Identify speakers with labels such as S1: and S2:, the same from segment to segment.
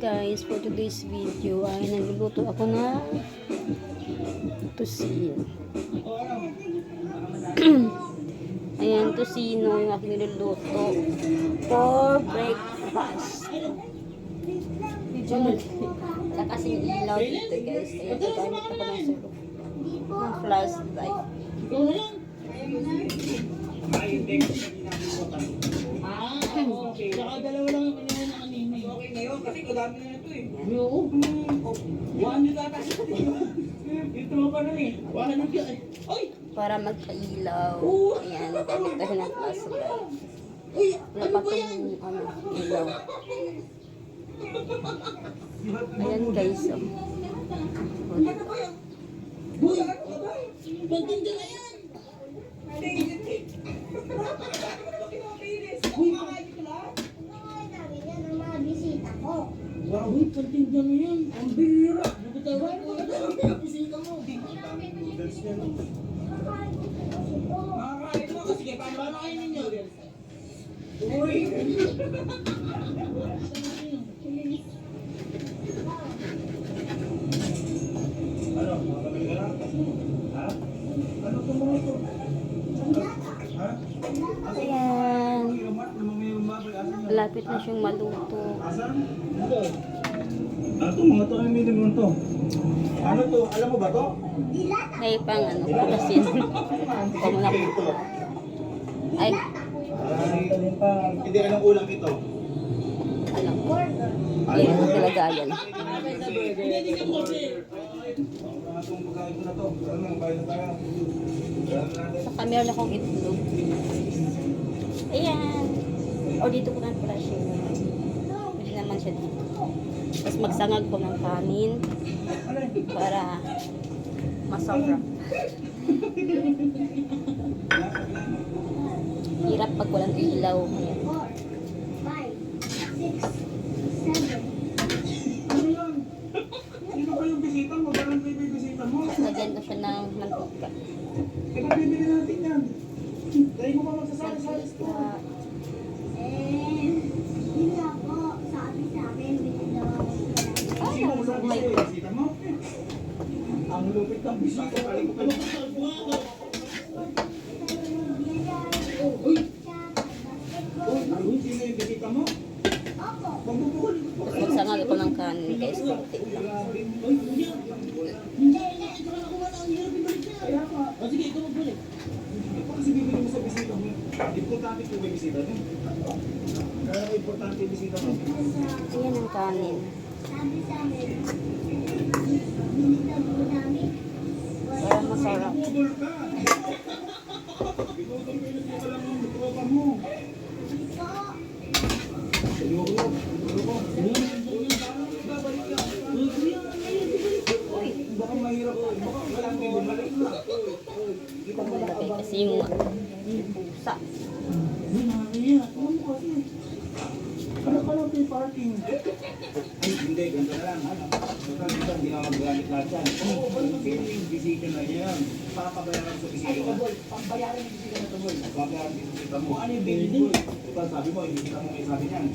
S1: guys, for today's video ay nagluluto ako ng tusino. Ayan, tusino yung aking niluluto for breakfast. Wala kasing ilaw dito guys, kaya gagamit ako ng sulok ng flashlight.
S2: Saka dalawa lang yung kanya na kanina. eh.
S3: Okay ngayon kasi kadami na ito eh.
S2: Oo.
S3: One yun ata sa kanina.
S2: Ito mo pa na eh. Wala nang kaya. Ay!
S1: Para magkailaw. Ayan, gamit ako ng flashlight.
S2: Uy!
S1: Wala pa itong ano, ilaw. Ayan guys, oh.
S2: Uy! Pagtinda na yan! Wow, uy, pagtinda na yan. Ang bira! Nagkatawa ko. Bisita mo.
S3: Makakain mo kasi paano
S2: Paano kayo ninyo?
S3: Uy! Ano? Makakabili ka lang? Ha? Ano itong mga ito? Ha?
S1: Ayan.
S3: Kilomat na mga yung mabay. Asan yun?
S1: Malapit na siyang maluto.
S3: Asan? Ano to? Mga to ang minimum to. Ano to? Alam mo ba to?
S1: May pang ano, putasin. Muna po. Ay,
S3: Ay, hindi ka ng ulam ito.
S1: ano. Ay, kalagayan.
S2: Hindi mo.
S3: Mga ko. Ano tayo? Alam natin.
S1: Saka meron akong itlog. Ayan. O dito ko ng flash yun. Pwede naman siya dito. Tapos magsangag ko ng kanin para masarap. Hirap pag walang ilaw. Ayan. Lagyan ko siya ng mantika.
S3: Kaya bibili natin yan. Dahil mo pa magsasali-sali ito.
S1: Ah,
S3: Mo? Ang lupit ng bisita. Ko
S2: Uy!
S3: Uy, sino yung bisita mo?
S1: Tapos magsangag ako ng kanin guys. Kunti lang.
S3: Nga.
S2: Sige, ikaw magbalik.
S3: Kasi bibili mo sa bisita mo. Importante kung may bisita mo. Kaya importante bisita mo.
S1: Ang kanin. Para masarap.
S3: Bubol ka. Binudol ko yung pa
S1: malaki kasi yung pusa.
S3: Ano ka lang may parking? Ay, hindi. Ganito na lang. Ano? Baka dito, hindi na magagamit lahat yan. Oo, ba yung feeling? Bisita na yan. Papabayaran sa bisita. Ay, pambayaran yung bisita na ito, boy. Papabayaran yung bisita mo. Ano yung boy? Ito, sabi mo, yung bisita mo may sabi niyan.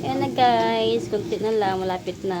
S1: Ayan na guys, kunti na lang, malapit na.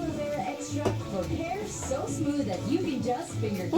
S4: hair so smooth that you can just finger
S1: keep.